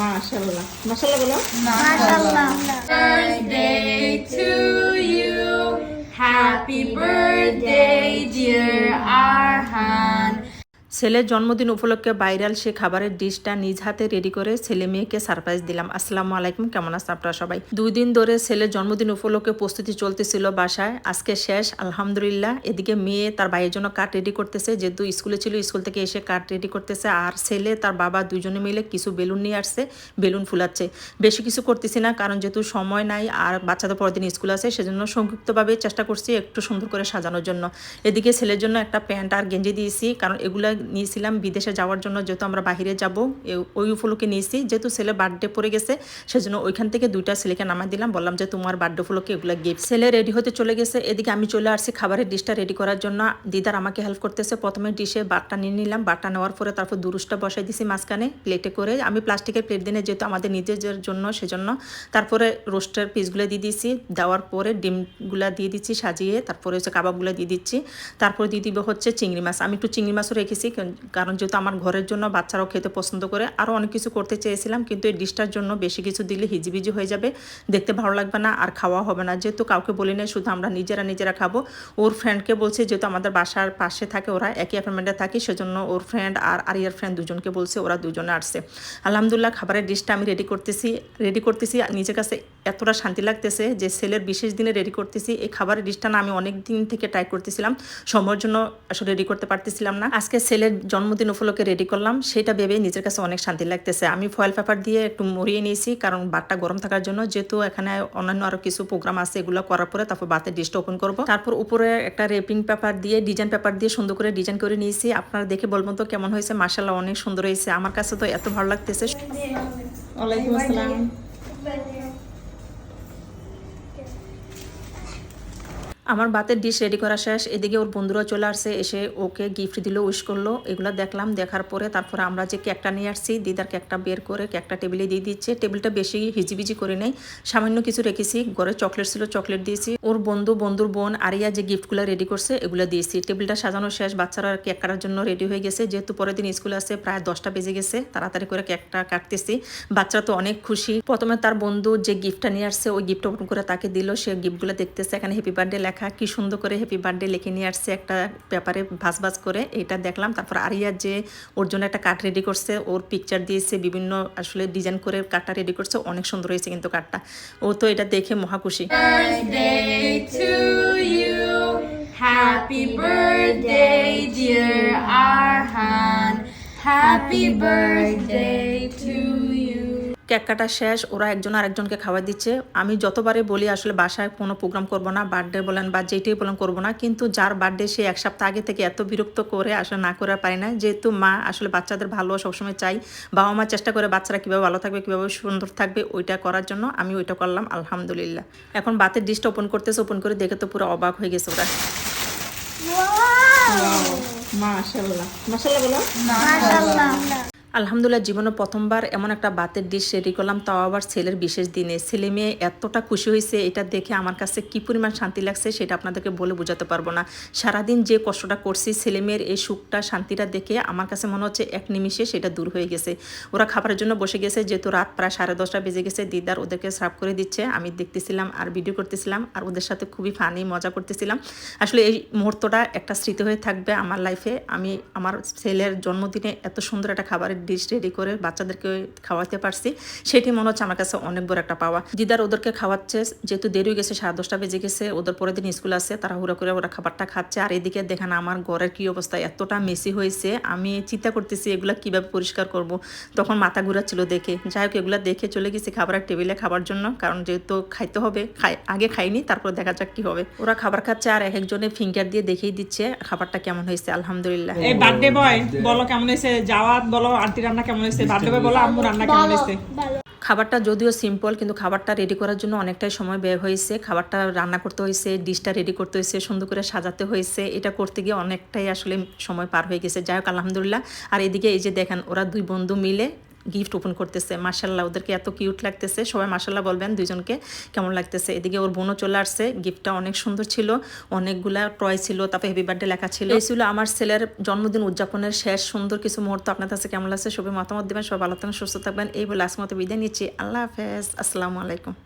মাশাল্লাহ মাশাল্লাহ বলো birthday to you. Happy birthday, dear Arhan. ছেলের জন্মদিন উপলক্ষে ভাইরাল সে খাবারের ডিশটা নিজ হাতে রেডি করে ছেলে মেয়েকে সারপ্রাইজ দিলাম। আসসালামু আলাইকুম, কেমন আছেন আপনারা সবাই? দুই দিন ধরে ছেলের জন্মদিন উপলক্ষে প্রস্তুতি চলতেছিল বাসায়। আজকে শেষ, আলহামদুলিল্লাহ। এদিকে মেয়ে তার ভাইয়ের জন্য কার্ড রেডি করতেছে, যেহেতু স্কুলে ছিল, স্কুল থেকে এসে কার্ড রেডি করতেছে। আর ছেলে তার বাবা দুজনে মিলে কিছু বেলুন নিয়ে আসছে, বেলুন ফুলাচ্ছে। বেশি কিছু করতেছি না, কারণ যেহেতু সময় নাই আর বাচ্চাদের পরের দিন স্কুল আছে, সেজন্য সংক্ষিপ্তভাবে চেষ্টা করছি একটু সুন্দর করে সাজানোর জন্য। এদিকে ছেলের জন্য একটা প্যান্ট আর গেঞ্জি দিয়েছি, কারণ এগুলো নিয়েছিলাম, বিদেশে যাওয়ার জন্য যেহেতু আমরা বাইরে যাব ওই উপলক্ষে নিয়েছি। যেহেতু ছেলে বার্থডে পড়ে গেছে, সেজন্য ওইখান থেকে দুইটা ছেলেকে নামাই দিলাম। বললাম যে, তোমার বার্থডে উপলক্ষে এগুলো গিফট ছেলে রেডি হতে চলে গেছে। এদিকে আমি চলে আসছি খাবারের ডিশটা রেডি করার জন্য। দিদার আমাকে হেল্প করতেছে। প্রথমে ডিশে বাটটা নিয়ে নিলাম। বাটটা নেওয়ার পরে তারপর দুরুসটা বসাই দিছি মাঝখানে প্লেটে করে। আমি প্লাস্টিকের প্লেট দিনে যেহেতু আমাদের নিজেদের জন্য, সেজন্য। তারপরে রোস্টের পিসগুলো দিয়ে দিয়েছি। দেওয়ার পরে ডিমগুলো দিয়ে দিচ্ছি সাজিয়ে। তারপরে হচ্ছে কাবাবগুলো দিয়ে দিচ্ছি। তারপরে দিয়ে দিব হচ্ছে চিংড়ি মাছ। আমি একটু চিংড়ি মাছও রেখেছি। কারণ যেহেতু আমার ঘরের জন্য বাচ্চারাও খেতে পছন্দ করে আরও অনেক কিছু করতে চেয়েছিলাম, কিন্তু এই ডিশটার জন্য বেশি কিছু দিলে হিজিবিজি হয়ে যাবে, দেখতে ভালো লাগবে না আর খাওয়া হবে না। যেহেতু কাউকে বলি না শুধু আমরা নিজেরা নিজেরা খাব। ওর ফ্রেন্ডকে বলছে, যেহেতু আমাদের বাসার পাশে থাকে, ওরা একই অ্যাপার্টমেন্টে থাকি, সেজন্য ওর ফ্রেন্ড আর আরিয়ার ফ্রেন্ড দুজনকে বলছে, ওরা দুজনে আসছে। আলহামদুলিল্লাহ, খাবারের ডিশটা আমি রেডি করতেছি রেডি করতেছি নিজের কাছে এতটা শান্তি লাগতেছে যে সেলের বিশেষ দিনে রেডি করতেছি। এই খাবারের ডিশটা না আমি অনেক দিন থেকে ট্রাই করতেছিলাম, সময়ের জন্য আসলে রেডি করতে পারতেছিলাম না। আজকে ছেলের জন্মদিন উপলক্ষে রেডি করলাম, সেটা ভেবে নিজের কাছে অনেক শান্তি লাগতেছে। আমি ফয়েল পেপার দিয়ে একটু মরিয়ে নিয়েছি, কারণ বাটটা গরম থাকার জন্য যেহেতু এখানে অন্যান্য আরও কিছু প্রোগ্রাম আছে, এগুলো করার পরে তারপর বাতের ডিশটা ওপেন করব। তারপর উপরে একটা রেপিং পেপার দিয়ে ডিজাইন পেপার দিয়ে সুন্দর করে ডিজাইন করে নিয়েছি। আপনারা দেখে বলবেন তো কেমন হয়েছে? মার্শাল্লাহ অনেক সুন্দর হয়েছে। আমার কাছে তো এত ভালো লাগতেছে। ওয়ালাইকুম আসসালাম। আমার বাতের ডিশ রেডি করা শেষ। এদিকে ওর বন্ধুরা চলে আসছে, এসে ওকে গিফট দিল উইশ করল। এগুলো দেখলাম, দেখার পরে তারপরে আমরা যে কেকটা নিয়ে আসছি, দিদার কেকটা বের করে কেকটা টেবিলে দিয়ে দিচ্ছে। টেবিলটা বেশি হিজিবিজি করে নেই, সামান্য কিছু রেখেছি। ঘরে চকলেট ছিল চকলেট দিয়েছি। ওর বন্ধু, বন্ধুর বোন আরিয়া যে গিফটগুলো রেডি করছে, এগুলো দিয়েছি। টেবিলটা সাজানো শেষ, বাচ্চারা কেক কাটার জন্য রেডি হয়ে গেছে। যেহেতু পরের দিন স্কুল আছে, প্রায় দশটা বেজে গেছে, তাড়াতাড়ি করে কেকটা কাটতেছি। বাচ্চারা তো অনেক খুশি। প্রথমে তার বন্ধু যে গিফটটা নিয়ে আসছে, ওই গিফট ওপেন করে তাকে দিল। সে গিফটগুলো দেখতেছে, এখানে হ্যাপি বার্থডে লেখা কি সুন্দর করে হ্যাপি বার্থডে লিখে নিয়ে আসছে একটা পেপারে ভাস ভাস করে, এটা দেখলাম তারপর আরিয়া যে ওর জন্য একটা কার্ড রেডি করছে, ওর পিকচার দিয়েছে, বিভিন্ন আসলে ডিজাইন করে কার্ডটা রেডি করছে, অনেক সুন্দর হয়েছে কিন্তু কার্ডটা ও তো এটা দেখে মহা খুশি. Happy birthday to you. Cake কাটা শেষ ওরা একজন আরেকজনকে খাওয়া দিচ্ছে। আমি যতবারে বলি আসলে বাসায় কোনো প্রোগ্রাম করব না বার্থডে বলেন বা যেটাই বলেন করব না কিন্তু যার বার্থডে সে এক সপ্তাহ আগে থেকে এত বিরক্ত করে আসলে না করে পারি না। যেহেতু মা আসলে বাচ্চাদের ভালো সবসময় চাই বাবা মা চেষ্টা করে বাচ্চারা কীভাবে ভালো থাকবে কীভাবে সুন্দর থাকবে ওইটা করার জন্য আমি ওইটা করলাম আলহামদুলিল্লাহ। এখন বাতের ডিশটা ওপেন করতেছে ওপেন করে দেখে তো পুরো অবাক হয়ে গেছে ওরা। মাশাল্লাহ মাশাল্লাহ বলো। আলহামদুলিল্লাহ, জীবনে প্রথমবার এমন একটা বাতের ডিশ রেডি করলাম। তাও আবার ছেলের বিশেষ দিনে। ছেলে মেয়ে এতটা খুশি হয়েছে, এটা দেখে আমার কাছে কি পরিমাণ শান্তি লাগছে সেটা আপনাদেরকে বলে বোঝাতে পারব না। সারাদিন যে কষ্টটা করছি, ছেলে মেয়ের এই সুখটা, শান্তিটা দেখে আমার কাছে মনে হচ্ছে এক নিমিষে সেটা দূর হয়ে গেছে। ওরা খাবারের জন্য বসে গেছে, যেহেতু রাত প্রায় সাড়ে দশটা বেজে গেছে, দিদার ওদেরকে সার্ভ করে দিচ্ছে। আমি দেখতেছিলাম আর ভিডিও করতেছিলাম আর ওদের সাথে খুবই ফানি মজা করতেছিলাম। আসলে এই মুহূর্তটা একটা স্মৃতি হয়ে থাকবে আমার লাইফে আমি, আমার ছেলের জন্মদিনে এত সুন্দর একটা খাবারের ডিশ রেডি করে বাচ্চাদেরকে খাওয়াতে পারছি। সেটি মনে হচ্ছে আমার কাছে অনেক বড় একটা পাওয়া। দিদার ওদেরকে খাওয়াচ্ছে, যেহেতু দেরি গেছে, সাড়ে দশটা বেজে গেছে, ওদের পরের দিন স্কুল আছে তারা হুড়া করে ওরা খাবারটা খাচ্ছে। আর এদিকে দেখেন আমার ঘরের কি অবস্থা, এতটা মেসি হয়েছে। আমি চিন্তা করতেছি এগুলা কীভাবে পরিষ্কার করব। তখন মাথা ঘুরাচ্ছিল দেখে। যাই হোক, এগুলা দেখে চলে গেছি খাবারের টেবিলে খাবার জন্য, কারণ যেহেতু খাইতে হবে, খাই, আগে খাইনি, তারপর দেখা যাক কি হবে। ওরা খাবার খাচ্ছে আর এক একজনের ফিঙ্গার দিয়ে দেখেই দিচ্ছে খাবারটা কেমন হয়েছে, আলহামদুলিল্লাহ। বার্থডে বয়, বলো কেমন হয়েছে? যাওয়া বলো আন্টি রান্না কেমন হয়েছে? বয় বলো আম্মু রান্না কেমন হয়েছে? খাবারটা যদিও সিম্পল কিন্তু খাবারটা রেডি করার জন্য অনেকটাই সময় ব্যয় হয়েছে। খাবারটা রান্না করতে হয়েছে ডিশটা রেডি করতে হয়েছে সুন্দর করে সাজাতে হয়েছে। এটা করতে গিয়ে অনেকটাই আসলে সময় পার হয়ে গেছে। যাই হোক আলহামদুলিল্লাহ। আর এদিকে এই যে দেখেন ওরা দুই বন্ধু মিলে গিফট ওপেন করতেছে। মার্শাল্লাহ ওদেরকে এত কিউট লাগতেছে। সবাই মার্শাল্লাহ বলবেন দুজনকে কেমন লাগতেছে। এদিকে ওর বোনও চলে আসছে। গিফটটা অনেক সুন্দর ছিল। অনেকগুলা টয় ছিল, তারপরে হ্যাপি বার্থডে লেখা ছিল। এই ছিল আমার ছেলের জন্মদিন উদযাপনের শেষ সুন্দর কিছু মুহূর্ত। আপনার কাছে কেমন লাগছে সবাই মতামত দেবেন। সবাই ভালো থাকবেন, সুস্থ থাকবেন। এই বলে আজকে মতো বিদায় নিচ্ছি। আল্লাহ হাফেজ। আসসালামু আলাইকুম।